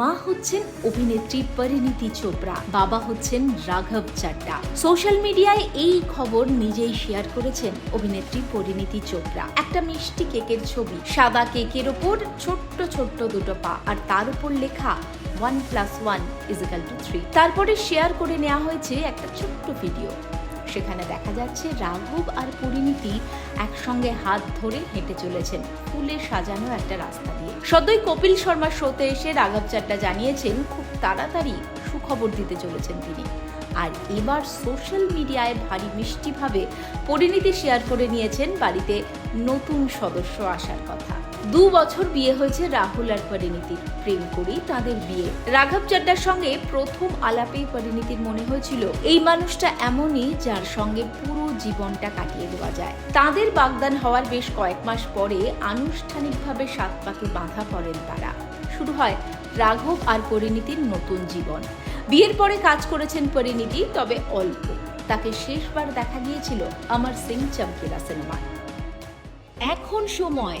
মা হচ্ছেন অভিনেত্রী পরিণীতি চোপড়া, বাবা হচ্ছেন রাঘব চাড্ডা। সোশ্যাল মিডিয়ায় এই খবর নিজেই শেয়ার করেছেন অভিনেত্রী পরিণীতি চোপড়া। একটা মিষ্টি কেকের ছবি, সাদা কেকের ওপর ছোট্ট ছোট্ট দুটো পা, আর তার উপর লেখা one plus one is equal two three তারপরে শেয়ার করে নেওয়া হয়েছে একটা ছোট্ট ভিডিও। সেখানে দেখা যাচ্ছে রাঘব আর পরিণীতি একসঙ্গে হাত ধরে হেঁটে চলেছেন ফুলে সাজানো একটা রাস্তা দিয়ে। সদ্যই কপিল শর্মা শোতে এসে রাঘব চাড্ডা জানিয়েছেন, খুব তাড়াতাড়ি সুখবর দিতে চলেছেন তিনি। আর এবার সোশ্যাল মিডিয়ায় ভারী মিষ্টিভাবে পরিণীতি শেয়ার করে নিয়েছেন বাড়িতে নতুন সদস্য আসার কথা। দু বছর বিয়ে হয়েছে রাহুল আর পরিণীতির প্রেম করি তাদের বিয়ে। রাঘব চাড্ডার সঙ্গে প্রথম আলাপেই পরিণীতির মনে হয়েছিল, এই মানুষটা এমনই যার সঙ্গে পুরো জীবনটা কাটিয়ে দেওয়া যায়। তাদের বাগদান হওয়ার বেশ কয়েক মাস পরে আনুষ্ঠানিকভাবে সাত পাকে বাঁধা পড়েন তারা। শুরু হয় রাঘব আর পরিণীতির নতুন জীবন। বিয়ের পরে কাজ করেছেন পরিণীতি, তবে অল্প। তাকে শেষবার দেখা গিয়েছিল আমার সিং চমকিলা সিনেমায়। এখন সময়